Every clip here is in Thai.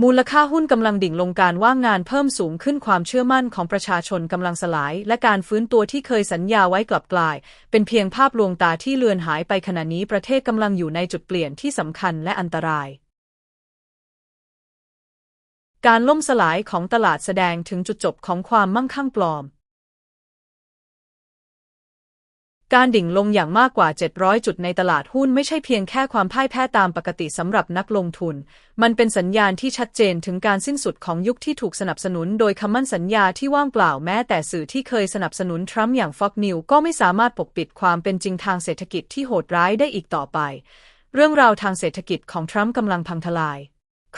มูลค่าหุ้นกำลังดิ่งลงการว่างงานเพิ่มสูงขึ้นความเชื่อมั่นของประชาชนกำลังสลาย และการฟื้นตัวที่เคยสัญญาไว้กลับกลาย เป็นเพียงภาพลวงตาที่เลือนหายไปขณะนี้ประเทศกำลังอยู่ในจุดเปลี่ยนที่สำคัญและอันตราย การล่มสลายของตลาดแสดงถึงจุดจบของความมั่งคั่งปลอม การดิ่งลงอย่างมากกว่า 700 จุดในตลาดหุ้นไม่ใช่เพียงแค่ความพ่ายแพ้ตามปกติสำหรับนักลงทุน มันเป็นสัญญาณที่ชัดเจนถึงการสิ้นสุดของยุคที่ถูกสนับสนุนโดยคำมั่นสัญญาที่ว่างเปล่าแม้แต่สื่อที่เคยสนับสนุนทรัมป์อย่าง Fox News ก็ไม่สามารถปกปิดความเป็นจริงทางเศรษฐกิจที่โหดร้ายได้อีกต่อไป เรื่องราวทางเศรษฐกิจของทรัมป์กำลังพังทลาย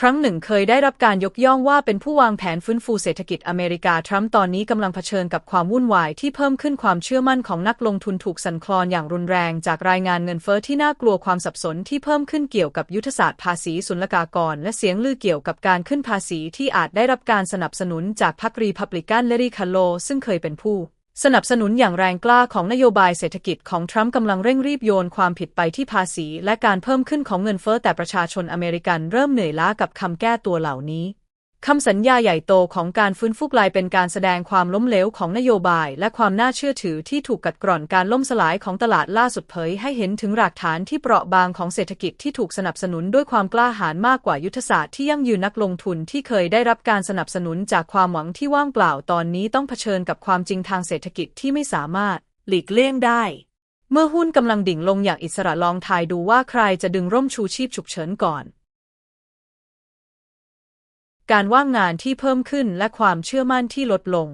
ครั้งหนึ่งเคยได้รับการยกย่องว่าเป็นผู้วางแผนฟื้นฟูเศรษฐกิจอเมริกา ทรัมป์ตอนนี้กำลังเผชิญกับความวุ่นวายที่เพิ่มขึ้นความเชื่อมั่นของนักลงทุนถูกสั่นคลอนอย่างรุนแรง จากรายงานเงินเฟ้อที่น่ากลัวความสับสนที่เพิ่มขึ้นเกี่ยวกับยุทธศาสตร์ภาษีศุลกากร และเสียงลือเกี่ยวกับการขึ้นภาษีที่อาจได้รับการสนับสนุนจากพรรครีพับลิกันแลรีคาโล ซึ่งเคยเป็นผู้ สนับสนุนอย่างแรงกล้าของนโยบายเศรษฐกิจของทรัมป์กำลังเร่งรีบโยนความผิดไปที่ภาษี และการเพิ่มขึ้นของเงินเฟ้อแต่ประชาชนอเมริกันเริ่มเหนื่อยล้ากับคำแก้ตัวเหล่านี้ คำสัญญาใหญ่โตของการฟื้นฟูกลายเป็นการแสดงความล้มเหลวของนโยบาย และความน่าเชื่อถือที่ถูกกัดกร่อนการล่มสลายของตลาดล่าสุดเผยให้เห็นถึงรากฐานที่เปราะบางของเศรษฐกิจที่ถูกสนับสนุนด้วยความกล้าหาญมากกว่ายุทธศาสตร์ที่ยั่งยืนนักลงทุนที่เคยได้รับการสนับสนุนจากความหวังที่ว่างเปล่าตอนนี้ต้องเผชิญกับความจริงทางเศรษฐกิจที่ไม่สามารถหลีกเลี่ยงได้เมื่อหุ้นกำลังดิ่งลงอย่างอิสระลองทายดูว่าใครจะดึงร่มชูชีพฉุกเฉินก่อน การว่างงานที่เพิ่มขึ้นและความเชื่อมั่นที่ลดลง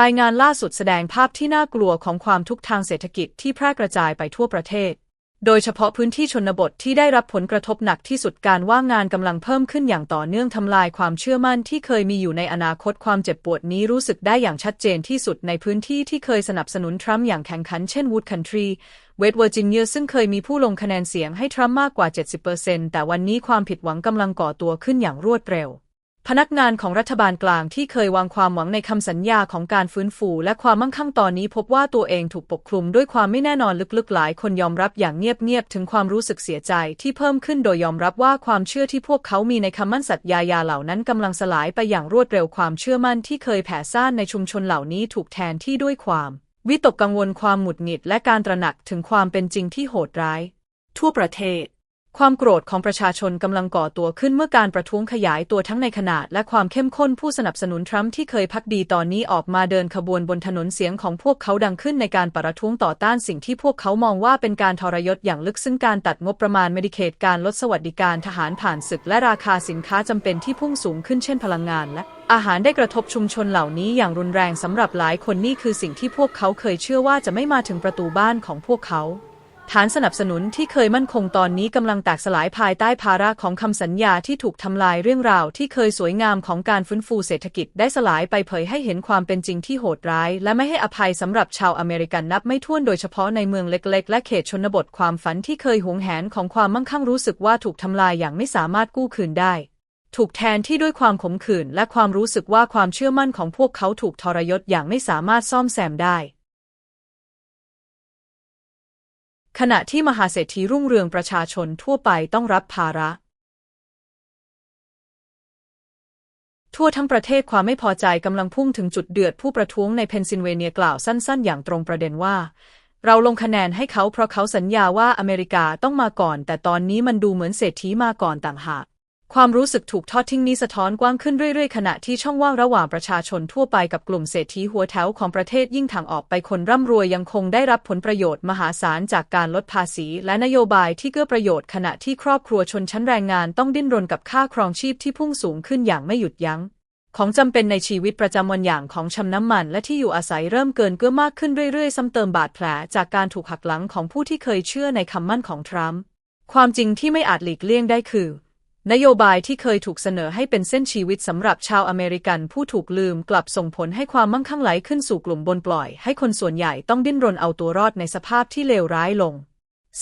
รายงานล่าสุดแสดงภาพที่น่ากลัวของความทุกข์ทางเศรษฐกิจที่แพร่กระจายไปทั่วประเทศ โดยเฉพาะพื้นที่ชนบทที่ได้รับผลกระทบหนักที่สุดการว่างงานกำลังเพิ่มขึ้นอย่างต่อเนื่องทำลายความเชื่อมั่นที่เคยมีอยู่ในอนาคตความเจ็บปวดนี้รู้สึกได้อย่างชัดเจนที่สุดในพื้นที่ที่เคยสนับสนุนทรัมป์อย่างแข่งขันเช่นวูดคันทรีเวสต์เวอร์จิเนียซึ่งเคยมีผู้ลงคะแนนเสียงให้ทรัมป์มากกว่า 70%แต่วันนี้ความผิดหวังกำลังก่อตัวขึ้นอย่างรวดเร็ว พนักงานของรัฐบาลกลางที่เคยวางความหวังในคำสัญญาของการฟื้นฟูและความมั่งคั่งตอนนี้พบว่าตัวเองถูกปกคลุมด้วยความไม่แน่นอนลึกๆ หลายคนยอมรับอย่างเงียบๆ ถึงความรู้สึกเสียใจที่เพิ่มขึ้นโดยยอมรับว่าความเชื่อที่พวกเขามีในคำมั่นสัญญายาเหล่านั้นกำลังสลายไปอย่างรวดเร็วความเชื่อมั่นที่เคยแผ่ซ่านในชุมชนเหล่านี้ถูกแทนที่ด้วยความ วิตกกังวลความหงุดหงิดและการตระหนักถึงความเป็นจริงที่โหดร้าย ทั่วประเทศ ความโกรธของประชาชนกำลังก่อตัวขึ้นเมื่อการประท้วงขยายตัวทั้งในขนาดและความเข้มข้นผู้สนับสนุนทรัมป์ที่เคยพักดีตอนนี้ออกมาเดินขบวนบนถนนเสียงของพวกเขาดังขึ้นในการประท้วงต่อต้านสิ่งที่พวกเขามองว่าเป็นการทรยศอย่างลึกซึ่งการตัดงบประมาณเมดิเคดการลดสวัสดิการทหารผ่านศึกและราคาสินค้าจำเป็นที่พุ่งสูงขึ้นเช่นพลังงานและอาหารได้กระทบชุมชนเหล่านี้อย่างรุนแรงสำหรับหลายคนนี่คือสิ่งที่พวกเขาเคยเชื่อว่าจะไม่มาถึงประตูบ้านของพวกเขา ฐานสนับสนุนที่เคยมั่นคงตอนนี้กำลังแตกสลายภายใต้ภาระของคำสัญญาที่ถูกทำลายเรื่องราวที่เคยสวยงามของการฟื้นฟูเศรษฐกิจได้สลายไปเผยให้เห็นความเป็นจริงที่โหดร้าย และไม่ให้อภัยสำหรับชาวอเมริกันนับไม่ถ้วนโดยเฉพาะในเมืองเล็กๆ และเขตชนบทความฝันที่เคยหวงแหนของความมั่งคั่งรู้สึกว่าถูกทำลายอย่างไม่สามารถกู้คืนได้ ถูกแทนที่ด้วยความขมขื่นและความรู้สึกว่าความเชื่อมั่นของพวกเขาถูกทรยศอย่างไม่สามารถซ่อมแซมได้ ขณะที่มหาเศรษฐีรุ่งเรืองประชาชนทั่วไปต้องรับภาระ ทั่วทั้งประเทศความไม่พอใจกำลังพุ่งถึงจุดเดือดผู้ประท้วงในเพนซิลเวเนียกล่าวสั้น ๆ อย่างตรงประเด็นว่า เราลงคะแนนให้เขาเพราะเขาสัญญาว่าอเมริกาต้องมาก่อน แต่ตอนนี้มันดูเหมือนเศรษฐีมาก่อนต่างหาก ความรู้สึกถูกทอดทิ้งนี้สะท้อนกว้างขึ้นเรื่อยๆ ขณะที่ช่องว่างระหว่างประชาชนทั่วไปกับกลุ่มเศรษฐีหัวแถวของประเทศยิ่งทางออกไปคนร่ำรวยยังคงได้รับผลประโยชน์มหาศาลจากการลดภาษี และนโยบายที่เกื้อประโยชน์ขณะที่ครอบครัวชนชั้นแรงงานต้องดิ้นรนกับค่าครองชีพที่พุ่งสูงขึ้นอย่างไม่หยุดยั้งของจำเป็นในชีวิตประจำวันอย่างของชำน้ำมัน และที่อยู่อาศัยเริ่มเกินเกื้อมากขึ้นเรื่อยๆซ้ำเติมบาดแผลจากการถูกหักหลังของผู้ที่เคยเชื่อในคำมั่นของทรัมป์ความจริงที่ไม่อาจหลีกเลี่ยงได้คือ นโยบายที่เคยถูกเสนอให้เป็นเส้นชีวิตสำหรับชาวอเมริกันผู้ถูกลืมกลับส่งผลให้ความมั่งคั่งไหลขึ้นสู่กลุ่มบนปล่อย ให้คนส่วนใหญ่ต้องดิ้นรนเอาตัวรอดในสภาพที่เลวร้ายลง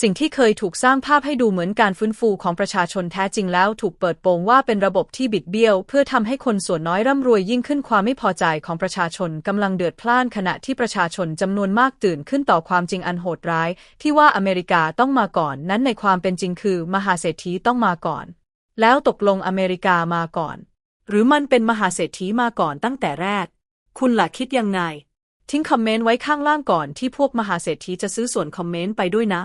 สิ่งที่เคยถูกสร้างภาพให้ดูเหมือนการฟื้นฟูของประชาชนแท้จริงแล้ว ถูกเปิดโปงว่าเป็นระบบที่บิดเบี้ยว เพื่อทำให้คนส่วนน้อยร่ำรวยยิ่งขึ้นความไม่พอใจของประชาชนกำลังเดือดพล่านขณะที่ประชาชนจำนวนมากตื่นขึ้นต่อความจริงอันโหดร้าย ที่ว่าอเมริกาต้องมาก่อน นั้นในความเป็นจริงคือ มหาเศรษฐีต้องมาก่อน แล้วตกลงอเมริกามาก่อน หรือมันเป็นมหาเศรษฐีมาก่อนตั้งแต่แรก คุณล่ะคิดยังไง ทิ้งคอมเมนต์ไว้ข้างล่างก่อนที่พวกมหาเศรษฐีจะซื้อส่วนคอมเมนต์ไปด้วยนะ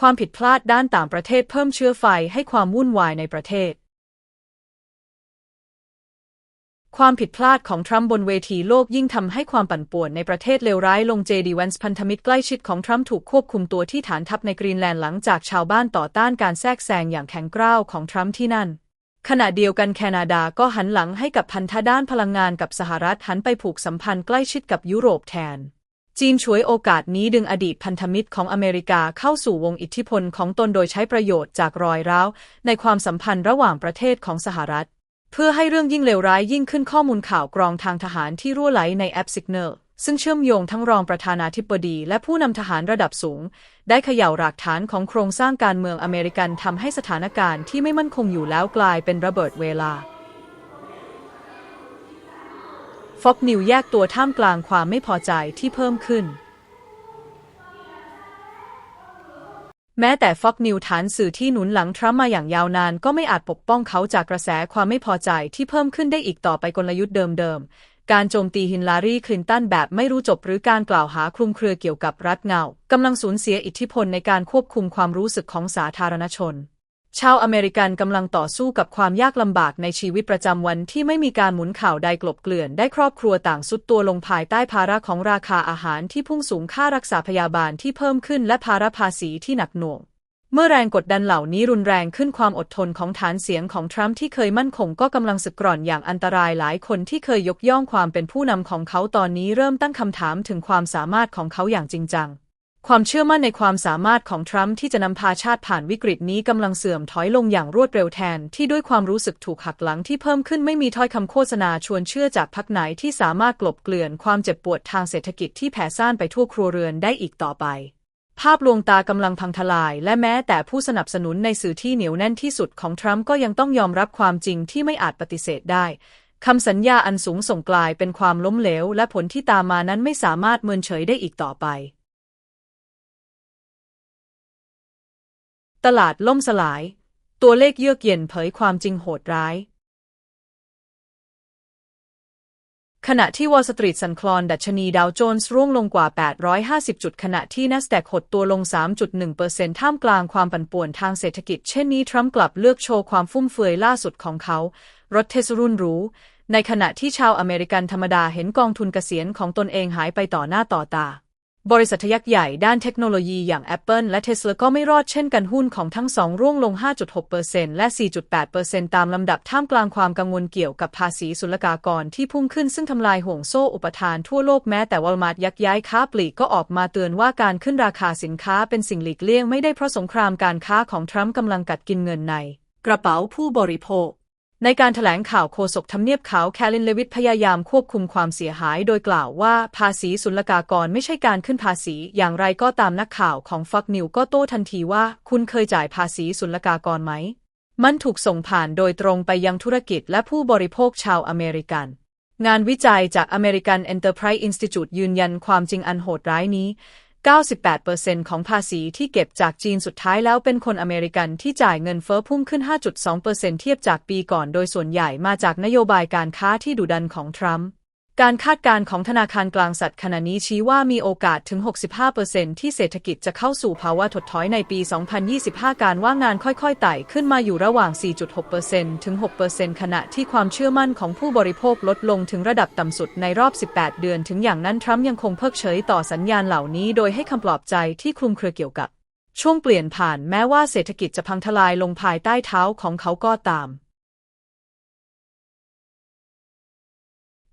ความผิดพลาดด้านต่างประเทศเพิ่มเชื้อไฟให้ความวุ่นวายในประเทศ ความผิดพลาดของทรัมป์บนเวทีโลกยิ่งทำให้ความปั่นป่วนในประเทศเลวร้ายลงเจดีแวนส์พันธมิตรใกล้ชิดของทรัมป์ถูกควบคุมตัวที่ฐานทัพในกรีนแลนด์หลังจากชาวบ้านต่อต้านการแทรกแซงอย่างแข็งกร้าวของทรัมป์ที่นั่น ขณะเดียวกันแคนาดาก็หันหลังให้กับพันธะด้านพลังงานกับสหรัฐหันไปผูกสัมพันธ์ใกล้ชิดกับยุโรปแทนจีนฉวยโอกาสนี้ดึงอดีตพันธมิตรของอเมริกาเข้าสู่วงอิทธิพลของตนโดยใช้ประโยชน์จากรอยร้าวในความสัมพันธ์ระหว่างประเทศของสหรัฐ พื่อให้เรื่องยิ่งเลวร้ายยิ่งขึ้นข้อมูลข่าวกรองทางทหารที่รั่วไหลในแอป Signal ซึ่งเชื่อมโยงทั้งรองประธานาธิบดีและผู้นำทหารระดับสูง ได้เขย่าหลักฐานของโครงสร้างการเมืองอเมริกันทำให้สถานการณ์ที่ไม่มั่นคงอยู่แล้วกลายเป็นระเบิดเวลาฟอกนิวแยกตัวท่ามกลางความไม่พอใจที่เพิ่มขึ้น แม้แต่ฟ็อกนิวฐานสื่อที่หนุนหลังทรัมป์มาอย่างยาวนานก็ไม่อาจปกป้องเขาจากกระแสความไม่พอใจที่เพิ่มขึ้นได้อีกต่อไปกลยุทธ์เดิมๆ การโจมตีฮินลารีคลินตันแบบไม่รู้จบหรือการกล่าวหาคลุมเครือเกี่ยวกับรัฐเงากำลังสูญเสียอิทธิพลในการควบคุมความรู้สึกของสาธารณชน ชาวอเมริกันกำลังต่อสู้กับความยากลำบากในชีวิตประจำวันที่ไม่มีการหมุนข่าวใดกลบเกลื่อนได้ครอบครัวต่างสุดตัวลงภายใต้ภาระของราคาอาหารที่พุ่งสูงค่ารักษาพยาบาลที่เพิ่มขึ้นและภาระภาษีที่หนักหน่วง เมื่อแรงกดดันเหล่านี้รุนแรงขึ้นความอดทนของฐานเสียงของทรัมป์ที่เคยมั่นคงก็กำลังสึกกร่อนอย่างอันตรายหลายคนที่เคยยกย่องความเป็นผู้นำของเขาตอนนี้เริ่มตั้งคำถามถึงความสามารถของเขาอย่างจริงจัง ความเชื่อมั่นในความสามารถของทรัมป์ที่จะนำพาชาติผ่านวิกฤตนี้กำลังเสื่อมถอยลงอย่างรวดเร็วแทน ที่ด้วยความรู้สึกถูกหักหลังที่เพิ่มขึ้นไม่มีถ้อยคำโฆษณาชวนเชื่อจากพรรคไหนที่สามารถกลบเกลื่อนความเจ็บปวดทางเศรษฐกิจที่แผ่ซ่านไปทั่วครัวเรือนได้อีกต่อไป ภาพลวงตากำลังพังทลาย และแม้แต่ผู้สนับสนุนในสื่อที่เหนียวแน่นที่สุดของทรัมป์ก็ยังต้องยอมรับความจริงที่ไม่อาจปฏิเสธได้คำสัญญาอันสูงส่งกลายเป็นความล้มเหลว และผลที่ตามมานั้นไม่สามารถเมินเฉยได้อีกต่อไป ตลาดล่มสลาย ตัวเลขเยือกเย็นเผยความจริงโหดร้าย ขณะที่วอลสตรีทสันคลอนดัชนีดาวโจนส์ร่วงลงกว่า 850 จุด ขณะที่นัสแดกหดตัวลง 3.1%ท่ามกลางความปั่นป่วนทางเศรษฐกิจ เช่นนี้ ทรัมป์กลับเลือกโชว์ความฟุ่มเฟือยล่าสุดของเขา รถเทสรุ่นรูในขณะที่ชาวอเมริกันธรรมดาเห็นกองทุนเกษียณของตนเองหายไปต่อหน้าต่อตา บริษัทยักษ์ใหญ่ด้านเทคโนโลยีอย่าง Apple และ Tesla ก็ไม่รอดเช่นกันหุ้นของทั้งสองร่วงลง 5.6%และ 4.8%ตามลำดับท่ามกลางความกังวลเกี่ยวกับภาษีศุลกากรที่พุ่งขึ้นซึ่งทำลายห่วงโซ่อุปทานทั่วโลกแม้แต่วอลมาร์ทยักย้ายค้าปลีกก็ออกมาเตือนว่าการขึ้นราคาสินค้าเป็นสิ่งหลีกเลี่ยงไม่ได้เพราะสงครามการค้าของทรัมป์กำลังกัดกินเงินใน กระเป๋าผู้บริโภค ในการถแถลงข่าวโฆษกทำเนียบขาวแคลินเลวิทพยายามควบคุมความเสียหายโดยกล่าวว่าภาษีศุลกากรไม่ใช่การขึ้นภาษี อย่างไรก็ตามนักข่าวของฟักนิวก็โต้ทันทีว่าคุณเคยจ่ายภาษีศุลกากรไหม มันถูกส่งผ่านโดยตรงไปยังธุรกิจและผู้บริโภคชาวอเมริกัน งานวิจัยจาก American Enterprise Institute ยืนยันความจริงอันโหดร้ายนี้ 98%ของภาษีที่เก็บจากจีนสุดท้ายแล้วเป็นคนอเมริกันที่จ่ายเงินเฟ้อพุ่งขึ้น 5.2%เทียบจากปีก่อนโดยส่วนใหญ่มาจากนโยบายการค้าที่ดุดันของทรัมป์ การคาดการณ์ของธนาคารกลางสัตว์ขณะนี้ชี้ว่ามีโอกาสถึง 65%ที่เศรษฐกิจจะเข้าสู่ภาวะถดถอยในปี 2025 การว่างงานค่อยๆ ไต่ขึ้นมาอยู่ระหว่าง 4.6%ถึง 6%ขณะที่ความเชื่อมั่นของผู้บริโภคลดลงถึงระดับต่ำสุดในรอบ 18 เดือน ถึงอย่างนั้นทรัมป์ยังคงเพิกเฉยต่อสัญญาณเหล่านี้โดยให้คำปลอบใจที่คลุมเครือเกี่ยวกับ ช่วงเปลี่ยนผ่านแม้ว่าเศรษฐกิจจะพังทลายลงภายใต้เท้าของเขาก็ตาม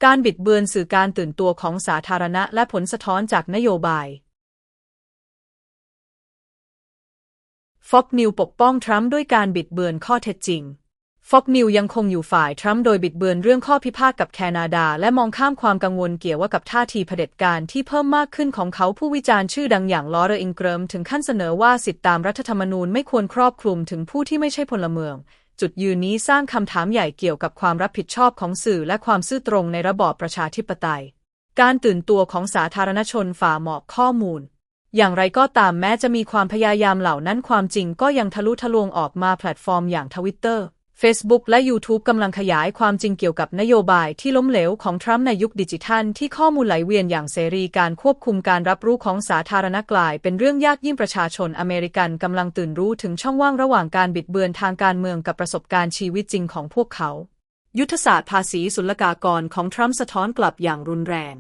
การบิดเบือนสื่อการตื่นตัวของสาธารณะและผลสะท้อนจากนโยบายฟ็อกนิวปกป้องทรัมป์ด้วยการบิดเบือนข้อเท็จจริง Fox News ยังคงอยู่ฝ่ายทรัมป์โดยบิดเบือนเรื่องข้อพิพาทกับแคนาดา และมองข้ามความกังวลเกี่ยวว่ากับท่าทีเผด็จการที่เพิ่มมากขึ้นของเขาผู้วิจารณ์ชื่อดังอย่างลอเรอิงเกรมถึงขั้นเสนอว่าสิทธิตามรัฐธรรมนูญไม่ควรครอบคลุมถึงผู้ที่ไม่ใช่พลเมือง จุดยืนนี้สร้างคำถามใหญ่เกี่ยวกับความรับผิดชอบของสื่อและความซื่อตรงในระบอบประชาธิปไตย การตื่นตัวของสาธารณชนฝ่าหมอกข้อมูล อย่างไรก็ตามแม้จะมีความพยายามเหล่านั้นความจริงก็ยังทะลุทะลวงออกมาแพลตฟอร์มอย่างทวิตเตอร์ Facebook และ YouTube กำลังขยายความจริงเกี่ยวกับนโยบายที่ล้มเหลวของทรัมป์ในยุคดิจิทัล ที่ข้อมูลไหลเวียนอย่างเสรีการควบคุมการรับรู้ของสาธารณกลาย เป็นเรื่องยากยิ่งประชาชนอเมริกันกำลังตื่นรู้ถึงช่องว่างระหว่างการบิดเบือนทางการเมืองกับประสบการณ์ชีวิตจริงของพวกเขา ยุทธศาสตร์ภาษีศุลกากรของทรัมป์สะท้อนกลับอย่างรุนแรง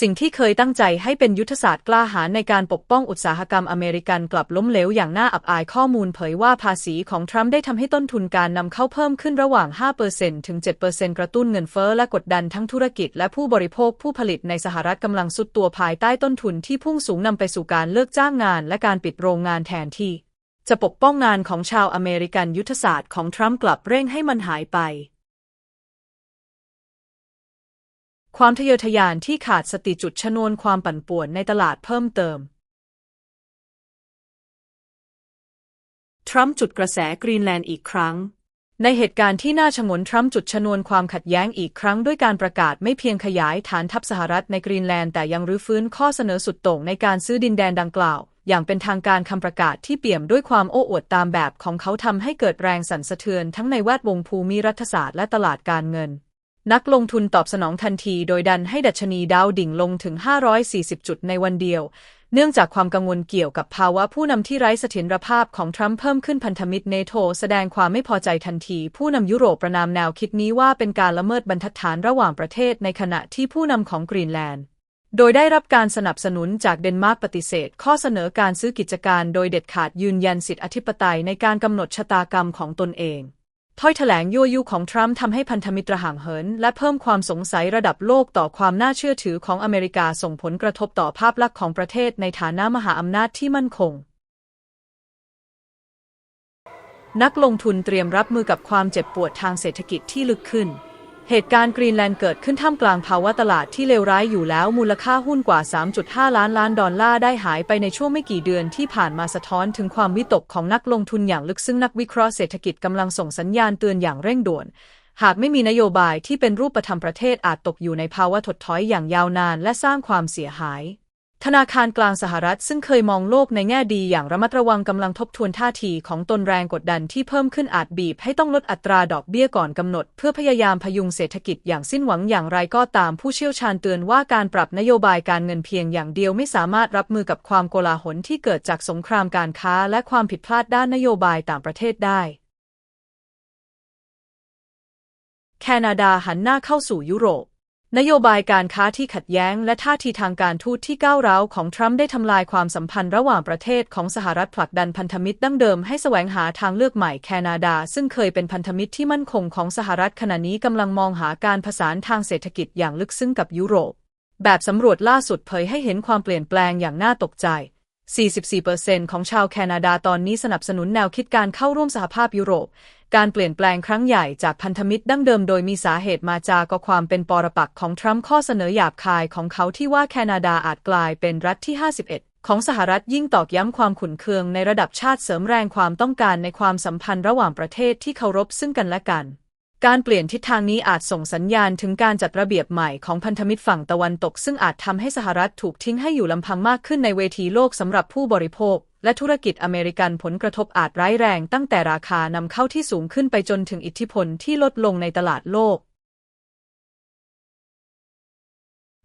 สิ่งที่เคยตั้งใจให้เป็นยุทธศาสตร์กล้าหาญในการปกป้องอุตสาหกรรมอเมริกันกลับล้มเหลวอย่างน่าอับอายข้อมูลเผยว่าภาษีของทรัมป์ได้ทำให้ต้นทุนการนำเข้าเพิ่มขึ้นระหว่าง 5%ถึง 7%กระตุ้นเงินเฟ้อและกดดันทั้งธุรกิจและผู้บริโภคผู้ผลิตในสหรัฐกำลังสุดตัวภายใต้ต้นทุนที่พุ่งสูงนำไปสู่การเลิกจ้างงาน และการปิดโรงงานแทนที่จะปกป้องงานของชาวอเมริกันยุทธศาสตร์ของทรัมป์กลับเร่งให้มันหายไป ความทะเยอทะยานที่ขาดสติจุดชนวนความปั่นป่วนในตลาดเพิ่มเติม ทรัมป์จุดกระแสกรีนแลนด์อีกครั้ง ในเหตุการณ์ที่น่าชงนทรัมป์จุดชนวนความขัดแย้งอีกครั้งด้วยการประกาศไม่เพียงขยายฐานทัพสหรัฐในกรีนแลนด์แต่ยังรื้อฟื้นข้อเสนอสุดโต่งในการซื้อดินแดนดังกล่าว อย่างเป็นทางการคำประกาศที่เปี่ยมด้วยความโอ้อวดตามแบบของเขาทำให้เกิดแรงสั่นสะเทือนทั้งในแวดวงภูมิรัฐศาสตร์และตลาดการเงิน นักลงทุนตอบสนองทันทีโดยดันให้ดัชนีดาวดิ่งลงถึง 540 จุดในวันเดียว เนื่องจากความกังวลเกี่ยวกับภาวะผู้นำที่ไร้เสถียรภาพของทรัมป์เพิ่มขึ้นพันธมิตรเนโธแสดงความไม่พอใจทันที ผู้นำยุโรปประนามแนวคิดนี้ว่าเป็นการละเมิดบรรทัดฐานระหว่างประเทศในขณะที่ผู้นำของกรีนแลนด์โดยได้รับการสนับสนุนจากเดนมาร์กปฏิเสธ ข้อเสนอการซื้อกิจการโดยเด็ดขาดยืนยันสิทธิอธิปไตยในการกำหนดชะตากรรมของตนเอง ถ้อยแถลงยั่วยุของทรัมป์ทำให้พันธมิตรห่างเหิน และเพิ่มความสงสัยระดับโลกต่อความน่าเชื่อถือของอเมริกาส่งผลกระทบต่อภาพลักษณ์ของประเทศในฐานะมหาอำนาจที่มั่นคง นักลงทุนเตรียมรับมือกับความเจ็บปวดทางเศรษฐกิจที่ลึกขึ้น เหตุการณ์กรีนแลนด์เกิดขึ้นท่ามกลางภาวะตลาดที่เลวร้ายอยู่แล้วมูลค่าหุ้นกว่า 3.5 ล้านล้านดอลลาร์ได้หายไปในช่วงไม่กี่เดือนที่ผ่านมาสะท้อนถึงความวิตกของนักลงทุนอย่างลึกซึ่งนักวิเคราะห์เศรษฐกิจกำลังส่งสัญญาณเตือนอย่างเร่งด่วน หากไม่มีนโยบายที่เป็นรูปธรรมประเทศอาจตกอยู่ในภาวะถดถอยอย่างยาวนานและสร้างความเสียหาย ธนาคารกลางสหรัฐซึ่งเคยมองโลกในแง่ดีอย่างระมัดระวังกำลังทบทวนท่าทีของตนแรงกดดันที่เพิ่มขึ้นอาจบีบให้ต้องลดอัตราดอกเบี้ยก่อนกำหนด เพื่อพยายามพยุงเศรษฐกิจอย่างสิ้นหวังอย่างไรก็ตามผู้เชี่ยวชาญเตือนว่าการปรับนโยบายการเงินเพียงอย่างเดียวไม่สามารถรับมือกับความโกลาหลที่เกิดจากสงครามการค้าและความผิดพลาดด้านนโยบายต่างประเทศได้แคนาดาหันหน้าเข้าสู่ยุโรป นโยบายการค้าที่ขัดแย้ง และท่าทีทางการทูตที่ก้าวร้าวของทรัมป์ได้ทำลายความสัมพันธ์ระหว่างประเทศของสหรัฐผลักดันพันธมิตรดั้งเดิมให้แสวงหาทางเลือกใหม่แคนาดา ซึ่งเคยเป็นพันธมิตรที่มั่นคงของสหรัฐขณะนี้กำลังมองหาการผสานทางเศรษฐกิจอย่างลึกซึ้งกับยุโรป แบบสำรวจล่าสุดเผยให้เห็นความเปลี่ยนแปลงอย่างน่าตกใจ 44%ของชาวแคนาดาตอนนี้สนับสนุนแนวคิดการเข้าร่วมสหภาพยุโรป การเปลี่ยนแปลงครั้งใหญ่จากพันธมิตรดั้งเดิมโดยมีสาเหตุมาจากก็ความเป็นปรปักษ์ของทรัมป์ข้อเสนอหยาบคายของเขาที่ว่าแคนาดาอาจกลายเป็นรัฐที่ 51ของสหรัฐยิ่งตอกย้ำความขุ่นเคืองในระดับชาติเสริมแรงความต้องการในความสัมพันธ์ระหว่างประเทศที่เคารพซึ่งกันและกัน การเปลี่ยนทิศทางนี้อาจส่งสัญญาณถึงการจัดระเบียบใหม่ของพันธมิตรฝั่งตะวันตก ซึ่งอาจทำให้สหรัฐถูกทิ้งให้อยู่ลำพังมากขึ้นในเวทีโลกสำหรับผู้บริโภค และธุรกิจอเมริกันผลกระทบอาจร้ายแรงตั้งแต่ราคานำเข้าที่สูงขึ้นไปจนถึงอิทธิพลที่ลดลงในตลาดโลก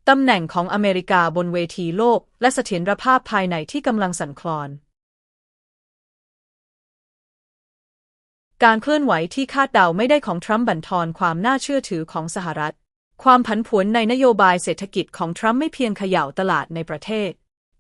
ตำแหน่งของอเมริกาบนเวทีโลก และเสถียรภาพภายในที่กำลังสั่นคลอน การเคลื่อนไหวที่คาดเดาไม่ได้ของทรัมป์บั่นทอนความน่าเชื่อถือของสหรัฐ ความผันผวนในนโยบายเศรษฐกิจของทรัมป์ไม่เพียงเขย่าตลาดในประเทศ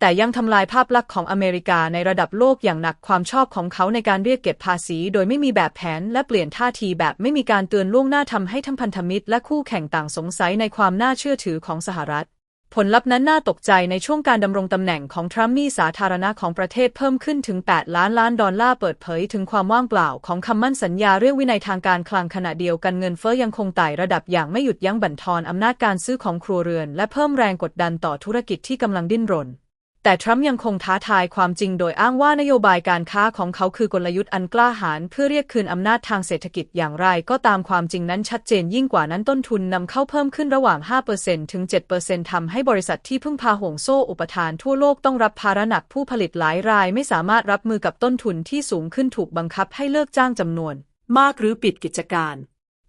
แต่ยังทำลายภาพลักษณ์ของอเมริกาในระดับโลกอย่างหนักความชอบของเขาในการเรียกเก็บภาษี โดยไม่มีแบบแผนและเปลี่ยนท่าทีแบบไม่มีการเตือนล่วงหน้าทำให้ทั้งพันธมิตร และคู่แข่งต่างสงสัยในความน่าเชื่อถือของสหรัฐ ผลลัพธ์นั้นน่าตกใจในช่วงการดำรงตำแหน่งของทรัมป์นี้สาธารณะของประเทศเพิ่มขึ้นถึง 8 ล้านล้านดอลลาร์เปิดเผยถึงความว่างเปล่าของคำมั่นสัญญาเรื่องวินัยทางการคลังขณะเดียวกันเงินเฟ้อยังคงไต่ระดับอย่างไม่หยุดยั้งบั่นทอนอำนาจการซื้อของครัวเรือน และเพิ่มแรงกดดันต่อธุรกิจที่กำลังดิ้นรน แต่ทรัมป์ยังคงท้าทายความจริงโดยอ้างว่านโยบายการค้าของเขาคือกลยุทธ์อันกล้าหาญเพื่อเรียกคืนอำนาจทางเศรษฐกิจอย่างไรก็ตามความจริงนั้นชัดเจนยิ่งกว่านั้นต้นทุนนำเข้าเพิ่มขึ้นระหว่าง 5%ถึง 7%ทำให้บริษัทที่พึ่งพาห่วงโซ่อุปทานทั่วโลกต้องรับภาระหนักผู้ผลิตหลายรายไม่สามารถรับมือกับต้นทุนที่สูงขึ้นถูกบังคับให้เลิกจ้างจำนวน มากหรือปิดกิจการ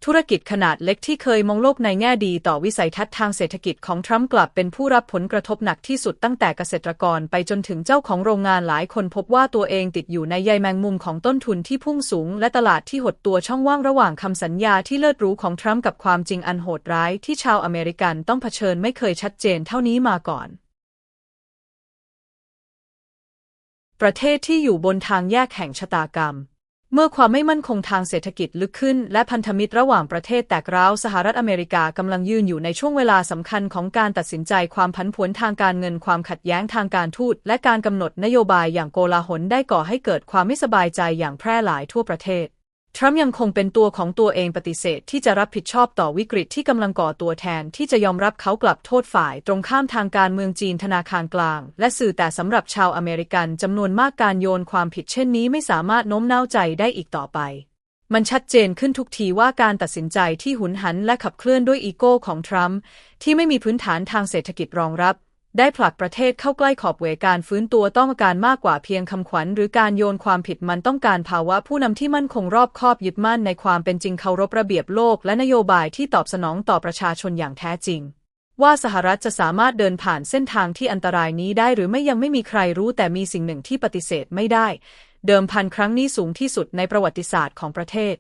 ธุรกิจขนาดเล็กที่เคยมองโลกในแง่ดีต่อวิสัยทัศน์ทางเศรษฐกิจของทรัมป์กลับเป็นผู้รับผลกระทบหนักที่สุดตั้งแต่เกษตรกรไปจนถึงเจ้าของโรงงานหลายคนพบว่าตัวเองติดอยู่ในใยแมงมุมของต้นทุนที่พุ่งสูง และตลาดที่หดตัวช่องว่างระหว่างคำสัญญาที่เลิศรูของทรัมป์กับความจริงอันโหดร้ายที่ชาวอเมริกันต้องเผชิญไม่เคยชัดเจนเท่านี้มาก่อนประเทศที่อยู่บนทางแยกแห่งชะตากรรม เมื่อความไม่มั่นคงทางเศรษฐกิจลึกขึ้น และพันธมิตรระหว่างประเทศแตกร้าวสหรัฐอเมริกากำลังยืนอยู่ในช่วงเวลาสำคัญของการตัดสินใจความผันผวนทางการเงินความขัดแย้งทางการทูต และการกำหนดนโยบายอย่างโกลาหลได้ก่อให้เกิดความไม่สบายใจอย่างแพร่หลายทั่วประเทศ ทรัมป์ยังคงเป็นตัวของตัวเองปฏิเสธที่จะรับผิดชอบต่อวิกฤตที่กำลังก่อตัวแทนที่จะยอมรับเขากลับโทษฝ่าย ตรงข้ามทางการเมืองจีนธนาคารกลาง และสื่อแต่สำหรับชาวอเมริกันจำนวนมากการโยนความผิดเช่นนี้ไม่สามารถโน้มน้าวใจได้อีกต่อไป มันชัดเจนขึ้นทุกทีว่าการตัดสินใจที่หุนหันและขับเคลื่อนด้วยอีโก้ของทรัมป์ที่ไม่มีพื้นฐานทางเศรษฐกิจรองรับ ได้ผลักประเทศเข้าใกล้ขอบเวการฟื้นตัวต้องการมากกว่าเพียงคำขวัญ หรือการโยนความผิดมันต้องการภาวะผู้นำที่มั่นคงรอบคอบยึดมั่นในความเป็นจริงเคารพระเบียบโลก และนโยบายที่ตอบสนองต่อประชาชนอย่างแท้จริง ว่าสหรัฐจะสามารถเดินผ่านเส้นทางที่อันตรายนี้ได้หรือไม่ยังไม่มีใครรู้แต่มีสิ่งหนึ่งที่ปฏิเสธไม่ได้ เดิมพันครั้งนี้สูงที่สุดในประวัติศาสตร์ของประเทศ